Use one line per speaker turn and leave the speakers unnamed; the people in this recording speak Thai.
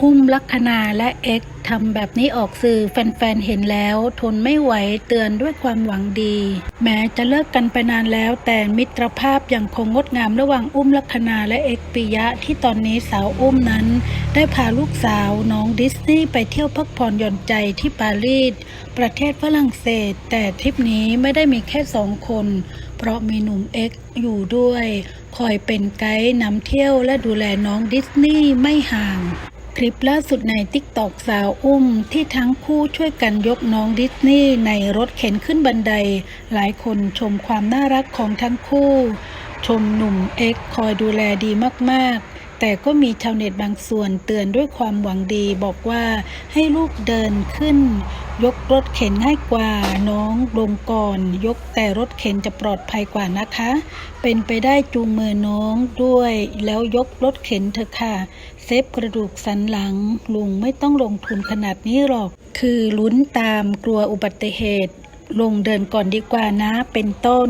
อุ้มลัคนาและเอ็กทำแบบนี้ออกสื่อแฟนๆเห็นแล้วทนไม่ไหวเตือนด้วยความหวังดี แม้จะเลิกกันไปนานแล้ว แต่มิตรภาพยังคงงดงามระหว่างอุ้มลัคนาและเอ็กปิยะที่ตอนนี้สาวอุ้มนั้น ได้พาลูกสาวน้องดิสนีย์ไปเที่ยวพักผ่อนหย่อนใจที่ปารีสประเทศฝรั่งเศส แต่ทริปนี้ไม่ได้มีแค่สองคน เพราะมีหนุ่มเอ็กอยู่ด้วย คอยเป็นไกด์นำเที่ยวและดูแลน้องดิสนีย์ไม่ห่าง คลิปล่าสุดในติ๊กตอกสาวอุ้มที่ทั้งคู่ช่วยกันยกน้องดิสนีย์ในรถเข็นขึ้นบันได หลายคนชมความน่ารักของทั้งคู่ ชมหนุ่มเอ็กคอยดูแลดีมากๆ แต่ก็มีชาวเน็ตบางส่วนเตือนด้วยความหวังดีบอกว่าให้ลูกเดินขึ้น ยกรถเข็นง่ายกว่าน้องลงก่อน ยกแต่รถเข็นจะปลอดภัยกว่านะคะ เป็นไปได้จูงมือน้องด้วย แล้วยกรถเข็นเถอะค่ะ เซฟกระดูกสันหลัง ลุงไม่ต้องลงทุนขนาดนี้หรอก คือลุ้นตามกลัวอุบัติเหตุ ลงเดินก่อนดีกว่านะเป็นต้น